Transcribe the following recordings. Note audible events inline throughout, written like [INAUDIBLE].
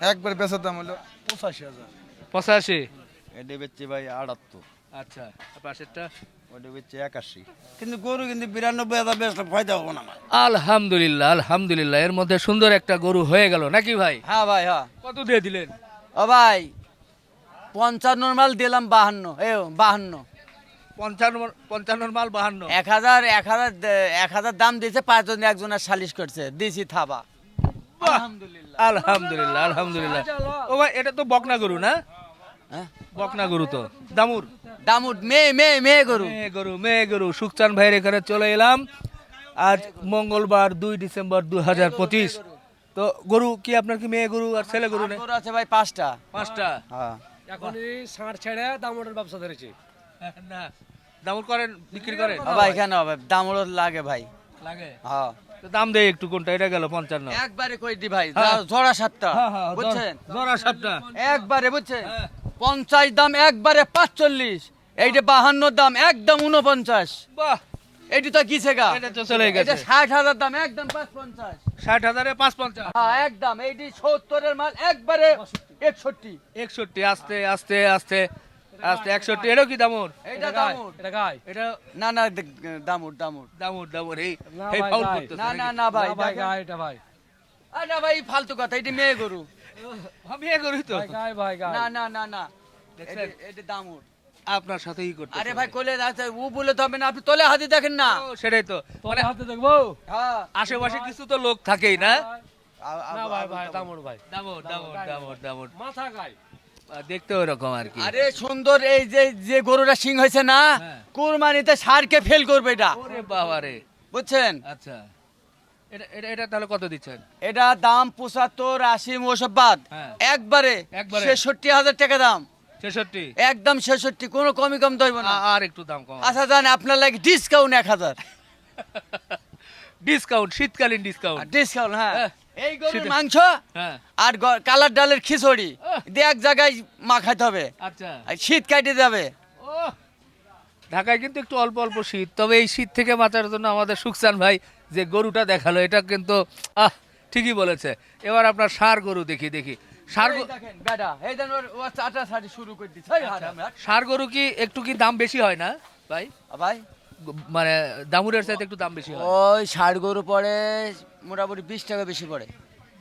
একবার বেচার দাম হলো পঁচাশি হাজার। পঁচাশি? এটা বেচছে ভাই আটাত্তর। আচ্ছা পাশেরটা? ওটা বেচছে একাশি। কিন্তু গরু কিন্তু বিরানব্বই হাজার বেচলে ফায়দা হব না আলহামদুলিল্লাহ আলহামদুলিল্লাহ এর মধ্যে সুন্দর একটা গরু হয়ে গেল নাকি ভাই? হ্যাঁ ভাই হ্যাঁ। কত দিয়ে দিলেন? ও ভাই পঞ্চান্ন মাল দিলাম বাহান্ন এ বাহান্ন। পঞ্চান্ন পঞ্চান্নর মাল বাহান্ন? এক হাজার এক হাজার এক হাজার দাম দিয়েছে পাঁচজন একজনের সালিশ করছে দিছি থাবা। আলহামদুলিল্লাহ। আলহামদুলিল্লাহ আলহামদুলিল্লাহ। ও ভাই এটা তো বকনা গরু না? হ্যাঁ? বকনা গরু তো। দামুর দামুদ মেয়ে মেয়ে মেয়ে গরু। মেয়ে গরু মেয়ে গরু। সুকচান ভাইয়ের এখানে চলে এলাম। আজ মঙ্গলবার দুই ডিসেম্বর দুই হাজার পঁচিশ। তো গরু কি আপনার কি মেয়ে গরু আর ছেলে গরু নেই? গরু আছে ভাই পাঁচটা। পাঁচটা? হ্যাঁ। এখনই ষাঁড় ছেড়ে দামোটের ব্যবসা ধরেছি। না দামুর করেন বিক্রি করেন? ও ভাই কেন হবে। দামুড় লাগে ভাই। লাগে? হ্যাঁ। দাম দেয় একটু কোনটা? এটা গেল পঞ্চান্ন। একবারে কই দি ভাই? হ্যাঁ। জোড়া সাতটা। হ্যাঁ, হ্যাঁ, বুঝছেন? জোড়া সাতটা। একবারে বুঝছেন। পঞ্চাশ দাম একবারে পাঁচচল্লিশ। এইটা বাহান্ন দাম একদম উনপঞ্চাশ বাহ। এইটি তো এটা তো চলে গেছে। ষাট হাজার দাম একদম পাঁচ পঞ্চাশ ষাট হাজারে পাঁচ পঞ্চাশ হ্যাঁ একদম। এইটি সত্তরের মাল একবারে একষট্টি। একষট্টি আস্তে আস্তে আস্তে। আস্তে একষট্টি এটাও কি দামুর এইটা দামুর এটা গাই? এটা না না দামুর দামুর দামুর দামুর এই এই ফাউল গাই। না না না ভাই ভাই গাই এটা ভাই। আরে না ভাই ফালতু কথা এটি মেয়ে গরু। আমি এ তো? গাই ভাই গাই। না না না না। দেখছেন? এটি- এটি দামুর আপনার সাথেই করতে আরে ভাই কোলে আছে ও বলে তো হবে না আপনি তোলে হাতে দেখেন না। সেটাই তো। মানে হাতে দেখব? হ্যাঁ। আশেপাশে কিছু তো লোক থাকেই না? না ভাই ভাই দামোর ভাই। দামুর দামুর দামুর দামুর মাথা গাই। দেখতে ওরকম আর কি। আরে সুন্দর এই যে যে গরুটা সিং হয়েছে না হ্যাঁ। কুরবানিতে সারকে ফেল করবে এটা। ওরে বাবা রে বুঝছেন? আচ্ছা। এটা এটা এটা তাহলে কত দিচ্ছেন? এটা দাম পঁচাত্তর আশি ওসব বাদ। হ্যাঁ। একবারে। ছেষট্টি হাজার টাকা দাম। ছেষট্টি। একদম ছেষট্টি কোনো কমই কম ধরবো না। আর একটু দাম কম। আচ্ছা জান আপনার লাগে ডিসকাউন্ট এক হাজার। [LAUGHS] ডিসকাউন্ট শীতকালীন ডিসকাউন্ট ডিসকাউন্ট হ্যাঁ। হ্যাঁ। এই গরুর মাংস হ্যাঁ। আর কালার ডালের খিচুড়ি। দিয়ে এক জায়গায় মাখাতে হবে। আচ্ছা। শীত কাটে যাবে। ঢাকায় কিন্তু একটু অল্প অল্প শীত। তবে এই শীত থেকে বাঁচার জন্য আমাদের সুকসান ভাই যে গরুটা দেখাল এটা কিন্তু আহ ঠিকই বলেছে। এবার আপনার সার গরু দেখি দেখি। সার গরু- আমার। ষাঁড় গরু কি একটু কি দাম বেশি হয় না ভাই? ভাই? মানে দামুরের সাথে একটু দাম বেশি হয়। ওই ষাট গরু পড়ে মোটামুটি বিশ টাকা বেশি পড়ে।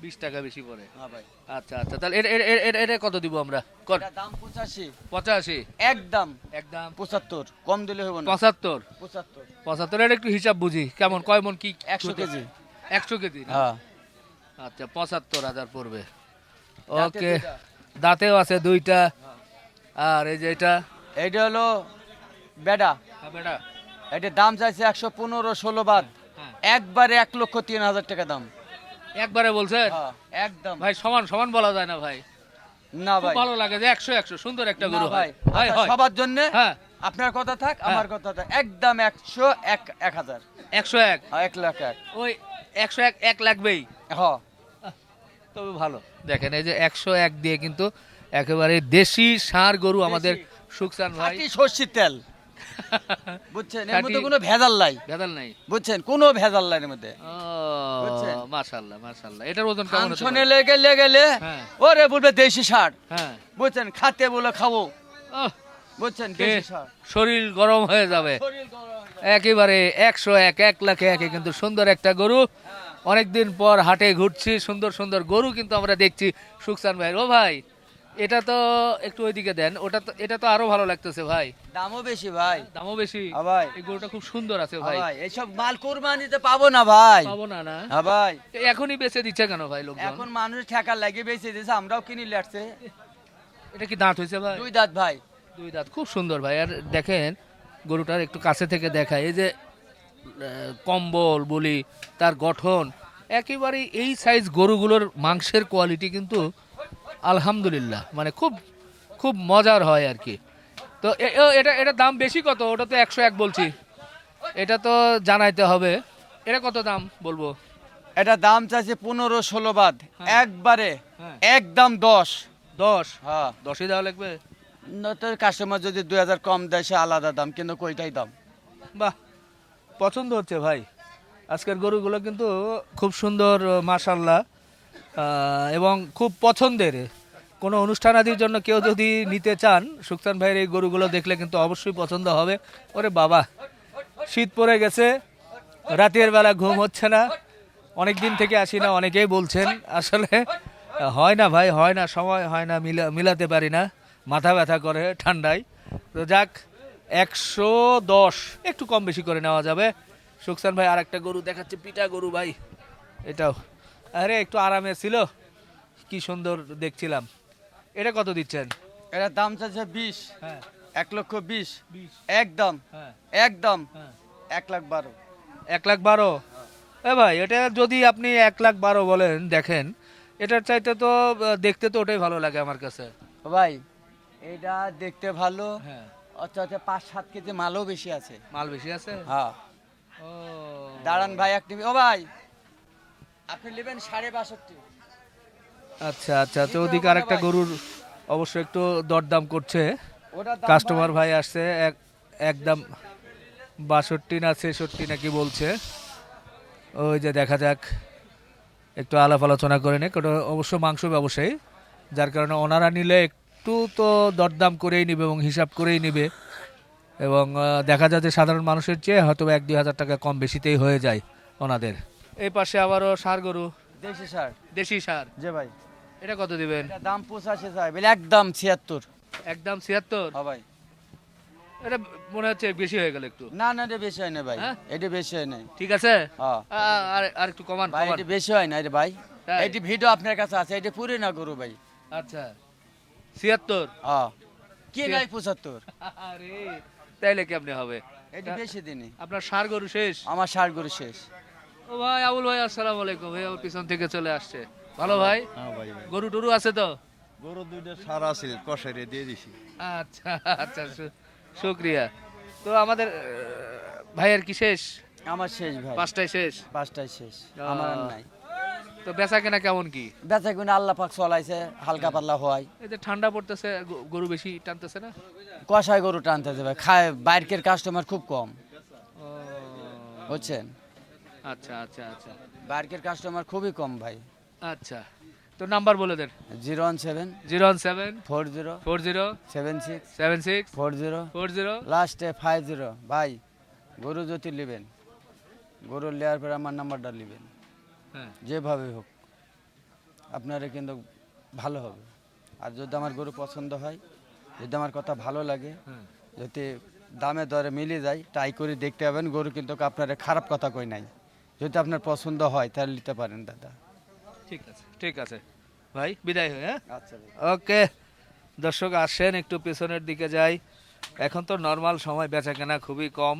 বিশ টাকা বেশি পড়ে। হ্যাঁ ভাই। আচ্ছা আচ্ছা তাহলে এটা- এটা- এটা- এটা কত দিব আমরা? কর। এটা দাম পঁচাশি। পঁচাশি? একদম। একদম। পঁচাত্তর। কম দিলে হবে না। পঁচাত্তর? পঁচাত্তর। পঁচাত্তরের একটু হিসাব বুঝি। কেমন কয় মন কি? একশো কেজি। একশো কেজি হ্যাঁ। আচ্ছা পঁচাত্তর হাজার পড়বে। ওকে। দাঁতেও আছে দুইটা। আর এই যে এটা? এইটা হলো বেডা। হ্যাঁ, বেটা এটার দাম চাইছে একশো পনেরো ষোলো বাদ। হ্যাঁ। একবারে এক লক্ষ তিন হাজার টাকা দাম। একবারে বলছেন? হ্যাঁ, একদম। ভাই সমান সমান বলা যায় না ভাই। না ভাই। ভালো লাগে যে একশো একশো সুন্দর একটা গরু ভাই সবার জন্য। হ্যাঁ। আপনার কথা থাক আমার কথা থাক। একদম একশো এক এক হাজার। একশো এক? এক লাখ এক। ওই একশো এক এক লাগবেই। হ। তবে ভালো। দেখেন এই যে একশো এক দিয়ে কিন্তু একেবারে দেশি ষাঁড় গরু আমাদের সুকসান ভাই। সর্ষের তেল। [LAUGHS] বুঝছেন? এর মধ্যে কোনো ভেজাল নাই। ভেদাল নাই। বুঝছেন? কোনো ভেজাল নাই এর মধ্যে। বুঝছেন? এটার ওজন কেমন ফাংশনে লেগে লেগেলে হ্যাঁ। ওরে বলবে দেশি সার। হ্যাঁ। বুঝছেন? খাতে বলে খাব। বুঝছেন? দেশি সার। শরীর গরম হয়ে যাবে। হয়ে। একেবারে একশো এক এক লাখে একে কিন্তু সুন্দর একটা গরু। অনেকদিন পর হাটে ঘুরছি সুন্দর সুন্দর গরু কিন্তু আমরা দেখছি সুকসান ভাই ও ভাই এটা তো একটু ওইদিকে দেন। ওটা তো এটা তো আরও ভালো লাগতেছে ভাই। দামও বেশি ভাই। দামও বেশি। হ্যাঁ ভাই। এই গরুটা খুব সুন্দর আছে হ্যাঁ ভাই। মাল কোরবানিতে পাবো না ভাই। পাবো না না। হ্যাঁ ভাই। এখনই বেচে দিচ্ছে কেন ভাই লোকজন? এখন মানুষ ঠেকা লাগিয়ে বেঁচে আমরাও কিনি লেটছে এটা কি দাঁত হয়েছে ভাই? দুই দাঁত ভাই। দুই দাঁত খুব সুন্দর ভাই। আর দেখেন গরুটার একটু কাছে থেকে দেখায়। এই যে কম্বল বলি তার গঠন একেবারে এই সাইজ গরুগুলোর মাংসের কোয়ালিটি কিন্তু আলহামদুলিল্লাহ। মানে খুব খুব মজার হয় আর কি। তো এটা এটা দাম বেশি কত? ওটা তো একশো এক বলছি। এটা তো জানাইতে হবে। এটা কত দাম বলব? এটা দাম চাইছে পনেরো ষোলো বাদ। একবারে হ্যাঁ। একদম দশ। দশ? হ্যাঁ। দশই দেওয়া লাগবে? নয়তো কাস্টমার যদি দুই হাজার কম দেয় সে আলাদা দাম কিন্তু কইটাই দাম? বাহ পছন্দ হচ্ছে ভাই। আজকের গরুগুলো কিন্তু খুব সুন্দর মাশাল্লাহ। আহ, এবং খুব পছন্দের। কোনো অনুষ্ঠানাদির জন্য কেউ যদি নিতে চান সুক্তান ভাইয়ের এই গরুগুলো দেখলে কিন্তু অবশ্যই পছন্দ হবে। ওরে বাবা, শীত পড়ে গেছে, রাতের বেলা ঘুম হচ্ছে না। অনেক দিন থেকে আসি না, অনেকেই বলছেন, আসলে হয় না ভাই, হয় না, সময় হয় না, মিলা, মিলাতে পারি না। মাথা ব্যথা করে ঠান্ডায়। তো যাক, একশো দশ, একটু কম বেশি করে নেওয়া যাবে। সুকসান ভাই আর একটা গরু দেখাচ্ছে পিটা গরু ভাই। এটাও। আরে একটু আরামে ছিল। কি সুন্দর দেখছিলাম। এটা কত দিচ্ছেন? এটা দাম চাচ্ছে বিশ। হ্যাঁ। এক লক্ষ বিশ। একদম। হ্যাঁ। একদম। হ্যাঁ। এক লাখ বারো। এক লাখ বারো? এ ভাই এটা যদি আপনি এক লাখ বারো বলেন দেখেন এটার চাইতে তো দেখতে তো ওটাই ভালো লাগে আমার কাছে। ভাই এটা দেখতে ভালো। হ্যাঁ। অর্থাৎ পাঁচ সাত কেজি মালও বেশি আছে। মাল বেশি আছে? হ্যাঁ। ও। দাঁড়ান ভাই এক ও ভাই আপনি নেবেন সাড়ে বাষট্টি। আচ্ছা আচ্ছা তো ওদিকে আর একটা গরুর অবশ্য একটু দরদাম করছে। কাস্টমার ভাই। আসছে এক একদম বাষট্টি না ছেষট্টি নাকি বলছে। ওই যে দেখা যাক একটু আলাপ আলোচনা করে নিক। ওটা অবশ্য মাংস ব্যবসায়ী যার কারণে ওনারা নিলে একটু তো দরদাম করেই নিবে এবং হিসাব করেই নিবে। এবং দেখা যায় যে সাধারণ মানুষের চেয়ে হয়তো এক দুই হাজার টাকা কম বেশিতেই হয়ে যায় ওনাদের। এই পাশে আবারও সার গরু। দেশি সার? দেশি সার। যে ভাই। এটা কত দিবেন? এটা দাম পঁচাশি চাই বলে একদম ছিয়াত্তর। একদম ছিয়াত্তর? হ্যাঁ ভাই। এটা মনে হচ্ছে বেশি হয়ে গেল একটু। না না এটা বেশি হয় না ভাই। হ্যাঁ? এটা বেশি হয় নাই। ঠিক আছে? হ্যাঁ আ- আর আর একটু কমান ভাই কমান। এটা বেশি হয় না রে ভাই। তাই? এটি ভিডিও আপনার কাছে আছে এটা পুরে না গরু ভাই। আচ্ছা। ছিয়াত্তর? হ্যাঁ কি নাই পঁচাত্তর? আরে তাইলে কেমনে হবে? এটি বেশি দিনই আপনার সার গরু শেষ? আমার ষাট গরু শেষ। ও ভাই আবুল ভাই আসসালামু আলাইকুম। ভাই আমার পিছন থেকে চলে আসছে। ভালো ভাই? হ্যাঁ ভাই। গরু টরু আছে তো? গরু দুইটা সারা আছিল কষাইরে দিয়ে দিছি। আচ্ছা আচ্ছা শু- শুক্রিয়া। তো আমাদের আহ, ভাইয়ের কি শেষ? আমার শেষ ভাই। পাঁচটায় শেষ? পাঁচটায় শেষ। আমার আর নাই। তো বেচা কেনা কেমন কি? বেচা কিনে আল্লাহ পাক চলাইছে হালকা পাতলা হয় এই যে ঠান্ডা পড়তেছে গ- গরু বেশি টানতেছে না? কষায় গরু টানতে যাবে খায় বাইরের কাস্টমার খুব কম। ও, বুঝছেন? আচ্ছা আচ্ছা আচ্ছা। বাইরের কাস্টমার খুবই কম ভাই। আচ্ছা। তো নাম্বার বলে দেন। Zero one seven zero one seven four zero four zero seven six seven six four zero. Four zero. লাস্টে ফাইভ জিরো। ভাই গরু যদি নেবেন গরু নেওয়ার পরে আমার নাম্বারটা নেবেন। হ্যাঁ। যেভাবে হোক আপনারা কিন্তু ভালো হবে। আর যদি আমার গরু পছন্দ হয় যদি আমার কথা ভালো লাগে হ্যাঁ। যদি দামে দরে মিলে যায় ট্রাই করে দেখতে পাবেন। গরু কিন্তু আপনার খারাপ কথা কই নাই। যদি আপনার পছন্দ হয় তাহলে নিতে পারেন দাদা। ঠিক আছে ঠিক আছে। ভাই বিদায় হয়ে হ্যাঁ? আচ্ছা ওকে। দর্শক আসেন একটু পেছনের দিকে যাই। এখন তো নর্মাল সময় বেচা কেনা খুবই কম।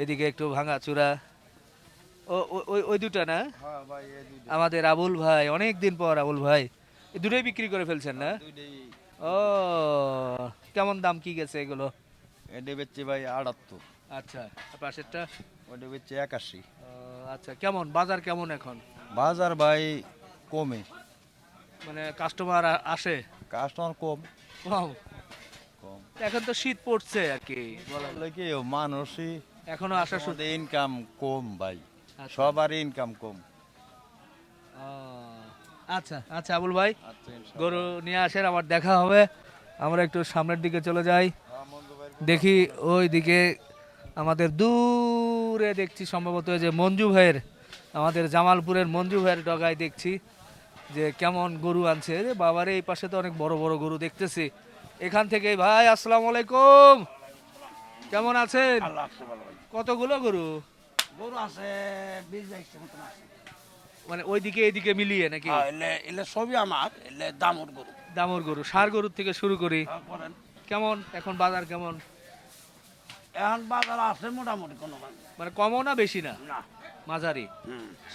এদিকে একটু ভাঙা চূড়া ও ওই ওই দুটা না? হ্যাঁ ভাই আমাদের আবুল ভাই অনেক দিন পর আবুল ভাই। দুটোই বিক্রি করে ফেলছেন না? ও কেমন দাম কি গেছে এগুলো? এটা বেচছে ভাই আটাত্তর। আচ্ছা পাশেরটা? ওটা বেচছে একাশি। আচ্ছা কেমন? বাজার কেমন এখন? বাজার ভাই কমে। মানে কাস্টমার আসে? কাস্টমার কম। কম? কম। এখন তো শীত পড়ছে আর কি বলা কি মানুষই এখনও আসা শুধু ইনকাম কম ভাই। আচ্ছা। সবার ইনকাম কম। আচ্ছা আচ্ছা আবুল ভাই। আচ্ছা গরু নিয়ে আসেন আমার দেখা হবে। আমরা একটু সামনের দিকে চলে যাই। দেখি ওই দিকে আমাদের দূরে দেখছি সম্ভবত যে মঞ্জু ভাইয়ের আমাদের জামালপুরের মঞ্জু ভাইয়ের ডগায় দেখছি যে কেমন গরু আনছে। রে বাবারে এই পাশে তো অনেক বড় বড় গরু দেখতেছি। এখান থেকে ভাই আসসালামু আলাইকুম। কেমন আছেন? কতগুলো গরু? গরু আছে মানে ওইদিকে এইদিকে মিলিয়ে নাকি? হ্যাঁ, এলে এলে সবই আমার এলে দামর গরু। দামর গরু সার গরুর থেকে শুরু করি। হ্যাঁ, কেমন এখন বাজার কেমন? এখন বাজার আছে মোটামুটি কোনো মানে কমও না বেশি না? না। মাঝারি।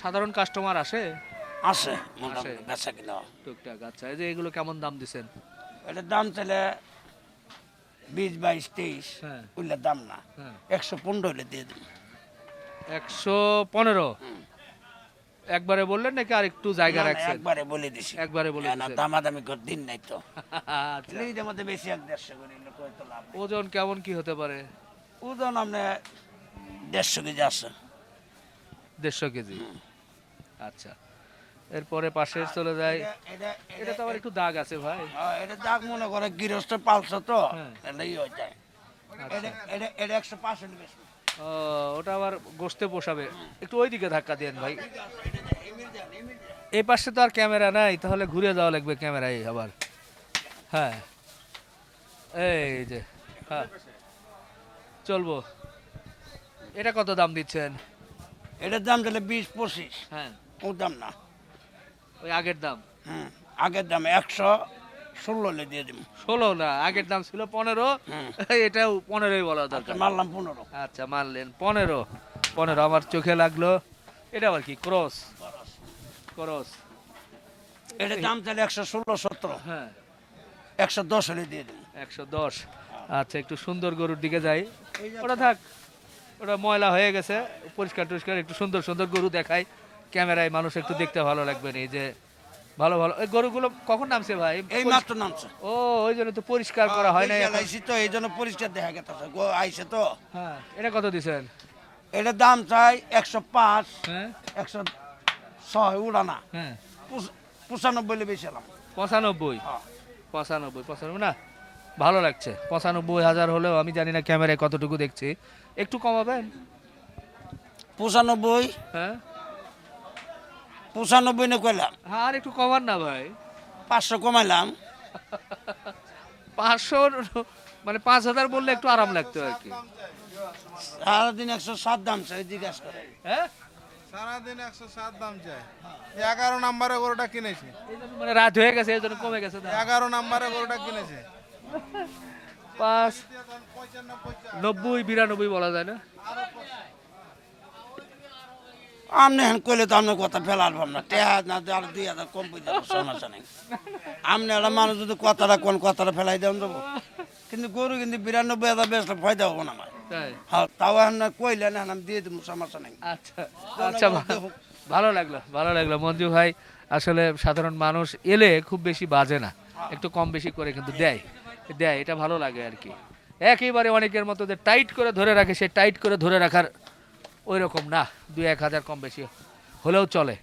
সাধারণ কাস্টমার আসে? আছে মোটামুটি বেচা কিনা। টুকটাক আচ্ছা। এই যে এগুলো কেমন দাম দিছেন? এটার দাম বিশ বাইশ তেইশ হ্যাঁ। ওইলে দাম না। হ্যাঁ। একশো পনেরো হলে দিয়ে দিন একশো পনেরো? একবারে বললেন নাকি আর একটু জায়গা রাখছেন? একবারে বলে দিছি। একবারে বলে না। দামাদামি করে দিন নাই তো। [LAUGHS] আচ্ছা। মধ্যে বেশি এক দেড়শো করে। ওজন কেমন কি হতে পারে? ওজন আপনি দেড়শো কেজি আছে। দেড়শো কেজি? আচ্ছা। এরপরে পাশে চলে যায়। এটা তো আবার একটু দাগ আছে ভাই। হ্যাঁ, এটা যাক মনে করে গৃহস্থ পালছে তো হ্যাঁ। এটাই হয়ে যায়। এটা এটা একশো পার্সেন্ট বেশি। ও, ওটা আবার গোস্তে পোষাবে। একটু ওইদিকে ধাক্কা দেন ভাই। এই পাশে তো আর ক্যামেরা নাই তাহলে ঘুরে যাওয়া লাগবে ক্যামেরায় আবার। হ্যাঁ। এই যে হ্যাঁ। চলবো। এটা কত দাম দিচ্ছেন? এটার দাম তাহলে বিশ পঁচিশ। হ্যাঁ। ও দাম না। ওই আগের দাম? হুম আগের দাম একশো ষোলো দিয়ে দিব। ষোলো না আগের দাম ছিল পনেরো। হুম। [LAUGHS] এটাও পনেরোই বলা দরকার। মারলাম পনেরো। আচ্ছা মানলেন পনেরো। পনেরো আমার চোখে লাগল। এটা আবার কি ক্রস? ক্রস। এটার দাম তাহলে একশো ষোলো সতেরো। হ্যাঁ। একশো দশ হলে দিয়ে দিব। একশো দশ। আচ্ছা একটু সুন্দর গরুর দিকে যাই। ওটা থাক ওটা ময়লা হয়ে গেছে পরিষ্কার টরিষ্কার একটু সুন্দর সুন্দর গরু দেখায় ক্যামেরায় মানুষ একটু দেখতে ভালো লাগবে না এই যে ভালো ভালো। এই গরুগুলো কখন নামছে ভাই? এই মাত্র নামছে। ও ওই জন্য তো পরিষ্কার করা হয় না এই তো এই জন্য পরিষ্কার দেখা গেছে গো আইসে তো। হ্যাঁ এটা কত দিছেন? এটা দাম চাই একশো পাঁচ হ্যাঁ। একশো ছয় উড়ানা। হ্যাঁ। পঁচ- পঁচানব্বই হলে বেছিলাম পঁচানব্বই? হ্যাঁ। পঁচানব্বই পঁচানব্বই। না ভালো লাগছে। পঁচানব্বই হাজার হলেও আমি জানি না ক্যামেরায় কতটুকু দেখছি। একটু কমাবেন পঁচানব্বই? হ্যাঁ। পঁচানব্বই না কইলাম। হ্যাঁ আর একটু কমান না ভাই। পাঁচশো কমাইলাম। [LAUGHS] পাঁচশো মানে পাঁচ হাজার বললে একটু আরাম লাগতো আর কি। সারাদিন একশো সাত দাম চাই জিজ্ঞাসা করে হ্যাঁ? সারাদিন একশো সাত দাম চাই। এগারো নাম্বারে গরুটা কিনেছে। মানে রাত হয়ে গেছে এই জন্য কমে গেছে এগারো নাম্বারে গরুটা কিনেছে। পাঁচ। নব্বই বিরানব্বই বলা যায় না? আমনে হেন কইলে তো আপনার কথা ফেলার ভাব না। টেহা না আর দুই হাজার কম পয়সা সমস্যা নেই। আমনে একটা মানুষ যদি কথাটা কোন কথাটা ফেলাই দেন দেবো। কিন্তু গরু কিন্তু বিরানব্বই হাজার বেশ ফায়দা হব না আমার। হ্যাঁ তাও না কইলে না আমি দিয়ে দেবো সমস্যা নেই। আচ্ছা আচ্ছা ভালো লাগল ভালো লাগল। মঞ্জু ভাই আসলে সাধারণ মানুষ এলে খুব বেশি বাজে না। একটু কম বেশি করে কিন্তু দেয়। দেয় এটা ভালো লাগে আর কি। একেবারে অনেকের মতো যে টাইট করে ধরে রাখে সে টাইট করে ধরে রাখার ওই রকম না দুই এক হাজার কম বেশি হলেও চলে।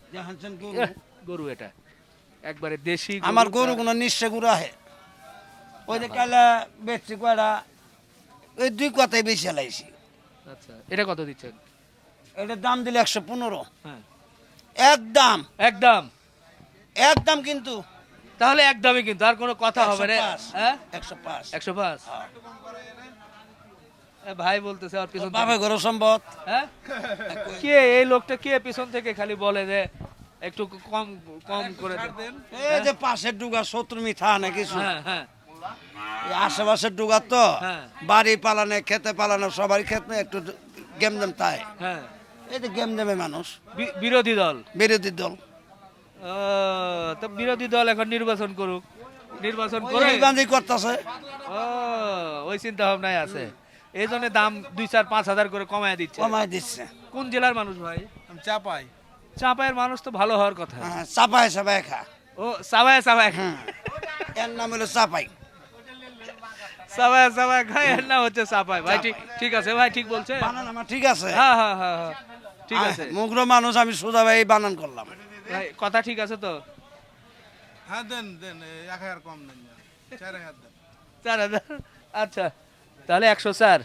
গরু। এটা। একবারে দেশি আমার গরু কোনো নিশ্চয় গরু আহে। ওই যে কালা বেচছি কয়টা ওই দুই কথাই বেশি লাইছি আচ্ছা এটা কত দিচ্ছেন? এটার দাম দিলে একশো পনেরো। হ্যাঁ। একদম। একদম। একদম কিন্তু তাহলে একদমই কিন্তু আর কোনো কথা হবে রে 105 হ্যাঁ? একশো পাঁচ। একশো পাঁচ। এ, ভাই বলতেছে আর পিছন বাপে ঘর সম্ভব হ্যাঁ? কে এই লোকটা কে পিছন থেকে খালি বলে যে একটু কম কম করে দেন। এই যে পাশের ডুগা শত্রু মিঠা না কিছু। হ্যাঁ হ্যাঁ। এই আশেপাশের ডুগা তো হ্যাঁ। বাড়ি পালানে খেতে পালানো সবারই ক্ষেত্রে একটু গেম দেম তাই। হ্যাঁ। এই যে গেম দেবে মানুষ বিরোধী দল। বিরোধী দল। তো বিরোধী দল এখন নির্বাচন করুক। নির্বাচন করে করতেছে। ও ওই চিন্তা ভাবনায় আছে। এই জন্য দাম দুই চার পাঁচ হাজার করে কমায় দিচ্ছে। কমাই দিচ্ছে। কোন জেলার মানুষ ভাই? চাপাই। চাপায়ের মানুষ তো ভালো হওয়ার কথা। হ্যাঁ, চাপায় চাপায় খা। ও সাবায় সাবায় খা। এর নাম হলো চাপাই। সাবায় সাবায় খায় এর নাম হচ্ছে সাপাই ভাই ঠিক ঠিক আছে ভাই ঠিক বলছে বানান আমার ঠিক আছে। হ্যাঁ হ্যাঁ হ্যাঁ হ্যাঁ ঠিক আছে। মুগ্র মানুষ আমি সোজা ভাই বানান করলাম। ভাই কথা ঠিক আছে তো? হ্যাঁ দেন দেন এক হাজার কম দেন চার হাজার দেন। চার হাজার? আচ্ছা তাহলে একশো চার।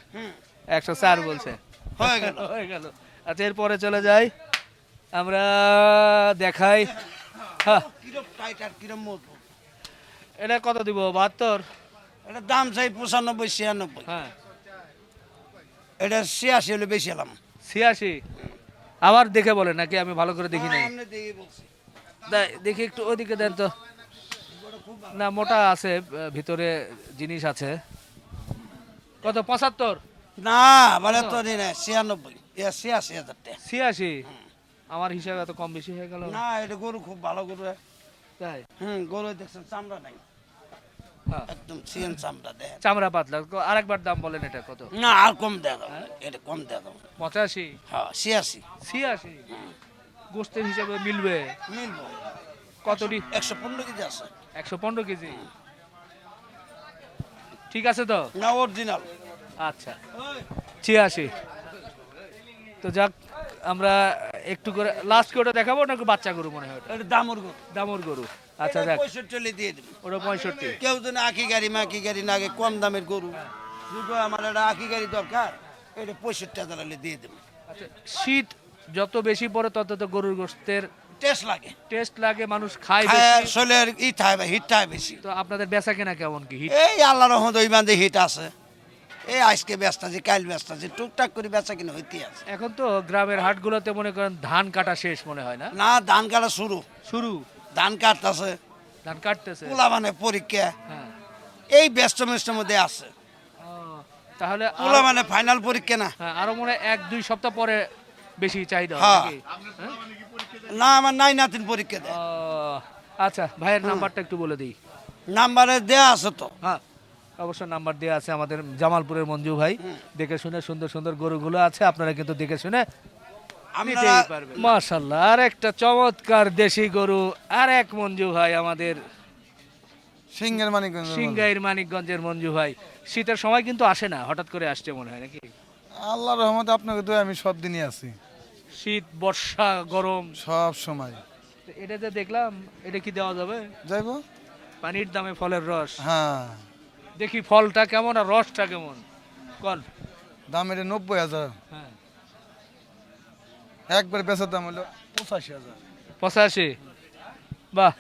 একশো চার বলছে। হয়ে গেল। [LAUGHS] হয়ে গেল। আচ্ছা এরপরে চলে যাই। আমরা দেখাই। হ্যাঁ এটা কত দিব? বাহাত্তর? এটা দাম চাই পঁচানব্বই ছিয়ানব্বই। হ্যাঁ। এটা ছিয়াশি হলে বেশি এলাম। ছিয়াশি? আবার দেখে বলে নাকি? আমি ভালো করে দেখি নাই। বলছি। দে- দেখি একটু ওইদিকে দেন তো। না মোটা আছে ভিতরে জিনিস আছে। কত? পঁচাত্তর? না বলে তো ছিয়ানব্বই। এ ছিয়াশি হাজার ছিয়াশি? আমার হিসাবে এত কম বেশি হয়ে গেল। না এটা গরু খুব ভালো গরু তাই? হুম গরু দেখছেন চামড়া নাই। হ্যাঁ। একদম সিএন চামড়া দেয় চামড়া পাতলা। আরেকবার দাম বলেন এটা কত? না আর কম দেয় দাও এটা কম দেয় দাও পঁচাশি? হ্যাঁ ছিয়াশি। ছিয়াশি? গোষ্ঠীর হিসাবে মিলবে? মিলবো। কতটি একশো পনেরো কেজি আছে। একশো পনেরো কেজি? ঠিক আছে তো? না অরিজিনাল। আচ্ছা। ছিয়াশি। তো যাক আমরা একটু করে লাস্ট ওটা দেখাবো নাকি বাচ্চা গরু মনে হয় দামর গরু। দামর গরু। আচ্ছা দেখ। পঁয়ষট্টি দিয়ে দেবেন ওটা পঁয়ষট্টি। কেউ যেন আখি গাড়ি মাকি গাড়ি না আগে কম দামের গরু। যদি আমার একটা আখি গাড়ি দরকার এটা পঁয়ষট্টি হাজার হলে দিয়ে দেবেন আচ্ছা শীত যত বেশি পড়ে তত তো গরুর গোস্তের টেস্ট লাগে। টেস্ট লাগে মানুষ খায় শরীরের ই থাকে হিট থাকে বেশি। তো আপনাদের বেচা কেনা কেমন কি? এই আল্লাহ রহমত ওই বান্ধে হিট আছে। এই আজকে ব্যস্ত আছে কাল ব্যস্ত আছে টুকটাক করে বেচা কিনা হইতে আছে। এখন তো গ্রামের হাটগুলোতে মনে করেন ধান কাটা শেষ মনে হয় না? না ধান কাটা শুরু। শুরু? ধান কাটতেছে। ধান কাটতেছে। পোলা মানে পরীক্ষা। হ্যাঁ। এই ব্যস্ত মেস্টের মধ্যে আছে। তাহলে পোলা মানে ফাইনাল পরীক্ষা না। হ্যাঁ, আরও মনে এক দুই সপ্তাহ পরে বেশি চাহিদা? হ্যাঁ? না আমার নাই নাতিন পরীক্ষা দেয়। আচ্ছা ভাইয়ের নাম্বারটা একটু বলে দিই। নাম্বারে দেয়া আছে তো। হ্যাঁ অবশ্য নাম্বার দেওয়া আছে আমাদের জামালপুরের মঞ্জু ভাই। দেখে শুনে সুন্দর সুন্দর গরুগুলো আছে আপনারা কিন্তু দেখে শুনে আপনারা মাশাল্লাহ আর একটা চমৎকার দেশি গরু আর এক মঞ্জু ভাই আমাদের সিংহের মানিকগঞ্জ সিংগাইর মানিকগঞ্জের মঞ্জু ভাই। শীতের সময় কিন্তু আসে না হঠাৎ করে আসছে মনে হয় নাকি? আল্লাহ রহমতে আপনাকে তো আমি সব দিনই আছি। শীত বর্ষা গরম। সব সময়। তো এটা যে দেখলাম এটা কি দেওয়া যাবে? যাইবো। পানির দামে ফলের রস। হ্যাঁ। দেখি ফলটা কেমন আর রসটা কেমন। কন দাম এটা নব্বই হাজার। হ্যাঁ। একবার বেচার দাম হলো পঁচাশি হাজার। পঁচাশি? বাহ।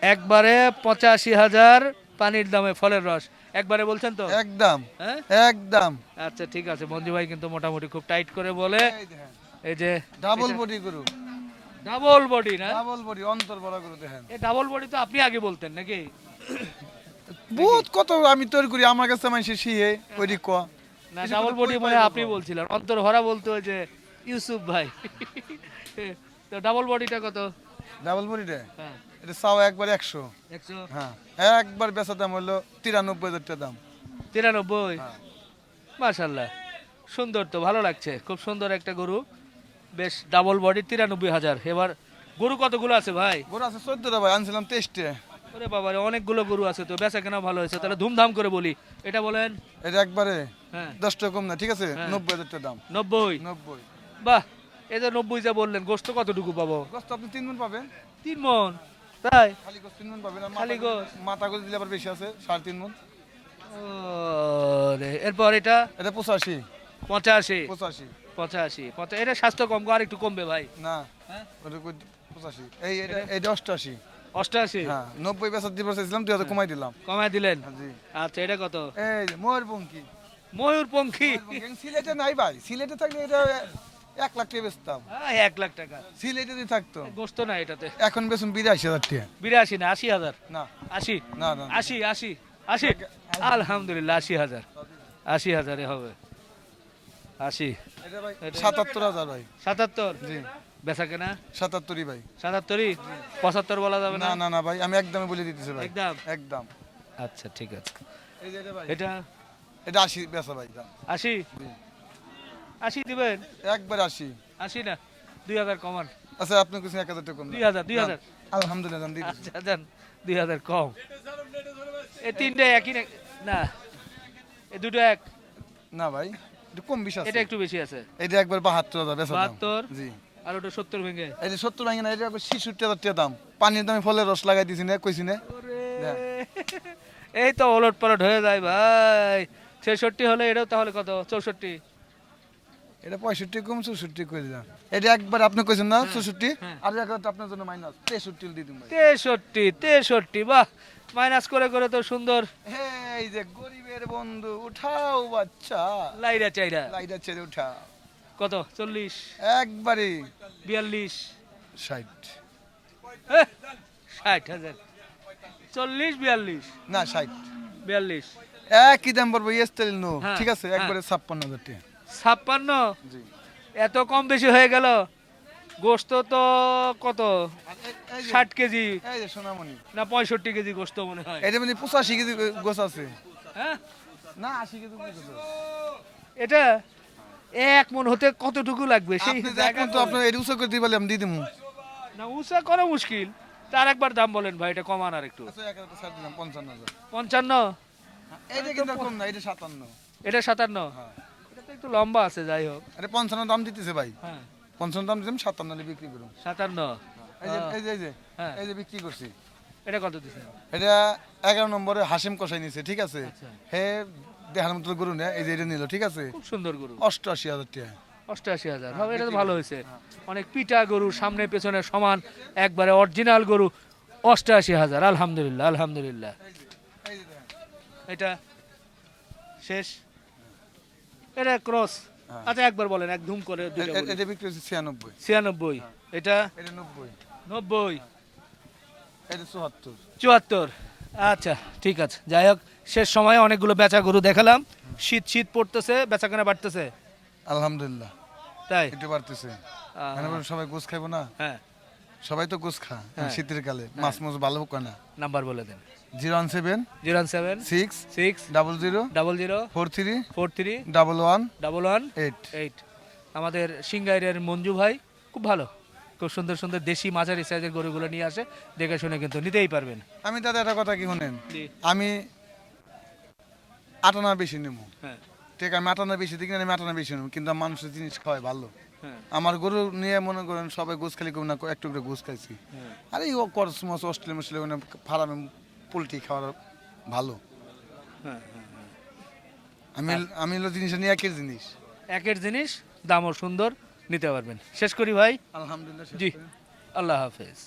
একবারে পঁচাশি হাজার পানির দামে ফলের রস। একবারে বলছেন তো? একদম। হ্যাঁ? একদম। আচ্ছা ঠিক আছে। মঞ্জু ভাই কিন্তু মোটামুটি খুব টাইট করে বলে। এই যে ডাবল বডি গরু। ডাবল বডি না? ডাবল বডি অন্তর বড় গরু দেখেন। এই ডাবল বডি তো আপনি আগে বলতেন নাকি? বহুত কত আমি তৈরি করি আমার কাছে মানুষ শিয়ে ওই ক। না ডাবল বডি মানে আপনি বলছিলেন। অন্তর ভরা বলতে ওই যে ইউসুফ ভাই। তো ডাবল বডিটা কত? ডাবল বডিটা হ্যাঁ। এটা চাও একবার একশো। একশো? হ্যাঁ। একবার বেচার দাম হলো তিরানব্বই হাজার টাকা দাম। তিরানব্বই? হ্যাঁ। মাশাল্লাহ সুন্দর তো ভালো লাগছে। খুব সুন্দর একটা গরু। বেশ ডাবল বডি তিরানব্বই হাজার। এবার গরু কতগুলো আছে ভাই? গরু আছে চোদ্দটা ভাই আনছিলাম তেইশটে। ওরে বাবা রে, অনেকগুলো গরু আছে তো বেচা কেনা ভালো হয়েছে। তাহলে ধুমধাম করে বলি। এটা বলেন। এটা একবারে হ্যাঁ। দশ টাকা কম না ঠিক আছে? হ্যাঁ। নব্বই হাজার টাকা দাম। নব্বই? নব্বই। বাহ এই যে নব্বই যা বললেন গোস্ত কতটুকু পাবো? গোস্ত আপনি তিন মন পাবেন। তিন মন তাই? খালি গোস্ত তিন মন পাবেন খালি গোস্ত? মাথা গোস্ত দিলে আবার বেশি আছে সাড়ে তিন মন এরপর এটা? এটা পঁচাশি। পঁচাশি। পঁচাশি। পঁচাশি। পঁচা এটা স্বাস্থ্য কম আর একটু কমবে ভাই। না হ্যাঁ? পঁচাশি। এই এটা অষ্টআশি অষ্টাশি। হ্যাঁ নব্বই বেচার দিবস হাজার কমাই দিলাম। কমায় দিলেন? হ্যাঁ, আচ্ছা এটা কত? এই ময়ূরপঙ্খী? ময়ূরপঙ্খী। সিলেটে নাই ভাই। সিলেটে থাকলে এটা এক লাখ টাকা বেচতাম। এক লাখ টাকা। সিলেটে যদি থাকতো। গোস্ত না এটাতে। এখন বেচুন বিরাশি হাজার টাকা। বিরাশি না আশি হাজার। না। আশি? না না। আশি আশি আশি? আলহামদুলিল্লাহ আশি হাজার। আশি হাজারে হবে। আশি। এটা ভাই সাতাত্তর হাজার ভাই। সাতাত্তর? জি। বেচা কেনা? সাতাত্তরই ভাই। সাতাত্তরই? পঁচাত্তর বলা যাবে না? না না না ভাই আমি একদমই বলে দিতেছি ভাই। একদম? একদম। আচ্ছা ঠিক আছে। এই যে এটা ভাই। এটা? এটা আশি বেচা ভাই দাম। আশি? আশি দিবেন? একবার আশি। আশি না দুই হাজার কমান। আচ্ছা আপনি কিছু এক হাজার টাকা কম দুই হাজার দুই হাজার। আলহামদুলিল্লাহ দিয়ে আচ্ছা দেন দুই হাজার কম। এই তিনটে একই না না এই দুটো এক। না ভাই একটু কম বিশ আছে। এটা একটু বেশি আছে। এটা একবার বাহাত্তর হাজার বাহাত্তর? জি। আর ওটা সত্তর ভেঙে। এই যে সত্তর ভাঙে না এটা একবার ছিষট্টি হাজার টাকা দাম। পানির দামে ফলের রস লাগাই দিছি না কইছি না। এই তো ওলট পালট হয়ে যায় ভাই। ছেষট্টি হলে এটাও তাহলে কত? চৌষট্টি। এটা পঁয়ষট্টি কম চৌষট্টি করে দিলাম। এটা একবার আপনি কইছেন না চৌষট্টি? হ্যাঁ। আর একবার আপনার জন্য মাইনাস তেষট্টি দিয়ে ভাই। তেষট্টি তেষট্টি বাহ! মাইনাস করে করে তো সুন্দর। এই যে গরিবের বন্ধু উঠাও বাচ্চা। লাইরা চাইরা। লাইটা ছেড়ে উঠা কত? চল্লিশ। একবারে। বিয়াল্লিশ। ষাট। এহ, ষাট হাজার। চল্লিশ বিয়াল্লিশ। না ষাট। বিয়াল্লিশ। একই দাম পড়ব ইয়েস্টাইল নো হ্যাঁ, ঠিক আছে? হ্যাঁ। একবারে ছাপ্পান্ন হাজার টাকা। ছাপ্পান্ন? এত কম বেশি হয়ে গেল। গোস্ত তো কত? ষাট কেজি। না পঁয়ষট্টি কেজি গোস্ত মনে হয়। এটা মানে পঁচাশি কেজি গোছ আছে। হ্যাঁ? না আশি কেজি এটা এক মন হতে কতটুকু লাগবে? সেই জায়গা তো আপনার এটা উঁচু করে দিতে আমি দিয়ে দেবো না উষা করা মুশকিল। তার একবার দাম বলেন ভাই এটা কমান আর একটু। আচ্ছা পঞ্চান্ন পঞ্চান্ন? কিন্তু কম না এটা সাতান্ন। এটা সাতান্ন? হ্যাঁ। এটা একটু লম্বা আছে যাই হোক। আরে পঞ্চান্ন দাম দিতেছে ভাই। হ্যাঁ। পঞ্চান্ন দাম দিলাম সাতান্ন বিক্রি করুন সাতান্ন? এই যে এই যে এই যে হ্যাঁ। এই যে বিক্রি করছি। এটা কত দিচ্ছেন এটা এগারো নম্বরে হাসিম কষাই নিছে ঠিক আছে? আচ্ছা। হে দেখার মতো গরু না এই যে এটা নিল ঠিক আছে? খুব সুন্দর গরু। অষ্টআশি হাজার টাকা। অষ্টআশি হাজার। হবে এটা তো ভালো হয়েছে। অনেক পিটা গরু সামনে পেছনে সমান একবারে অরিজিনাল গরু অষ্টআশি হাজার। আলহামদুলিল্লাহ আলহামদুলিল্লাহ। এটা শেষ। এটা ক্রস আচ্ছা একবার বলেন এক ধুম করে। এটা বিক্রি হচ্ছে ছিয়ানব্বই। ছিয়ানব্বই। এটা? এটা নব্বই। নব্বই। এটা চুয়াত্তর। চুয়াত্তর। আচ্ছা ঠিক আছে। যাই হোক শেষ সময়ে অনেকগুলো বেচা গরু দেখালাম। শীত শীত পড়তেছে বেচা কেনা বাড়তেছে। আলহামদুলিল্লাহ। তাই? একটু বাড়তেছে। মানে সবাই গোস খাইবো না? হ্যাঁ। সবাই তো গোস খা হ্যাঁ। শীতের কালে। মাছ মাছ ভালো হোক না? নাম্বার বলে দেন। Zero one seven zero seven six six double zero double zero four three four three double one double one eight. Eight. আমাদের সিঙ্গাইরের মঞ্জু ভাই খুব ভালো। খুব সুন্দর সুন্দর দেশি মাঝারি সাইজের গরুগুলো নিয়ে আসে। দেখে শুনে কিন্তু নিতেই পারবেন। আমি দাদা একটা কথা কি শুনেন। আমি আটানা বেশি নেব। হ্যাঁ। ঠিক আমি আটানা বেশি দিই আমি আটানা বেশি নেব। কিন্তু আমার মানুষের জিনিস খাওয়াই ভালো। হ্যাঁ। আমার গরু নিয়ে মনে করেন সবাই গোস খালি না একটু করে গোস খাইছি। হ্যাঁ। আরে এই করস মাছ অস্ট্রেলিয়া মুসলিম মানে ফার্মে পোলট্রি খাওয়ার ভালো। হ্যাঁ আমি আমি হলো জিনিস নিয়ে একের জিনিস। একের জিনিস দামও সুন্দর নিতে পারবেন। শেষ করি ভাই। আলহামদুলিল্লাহ জি আল্লাহ হাফেজ।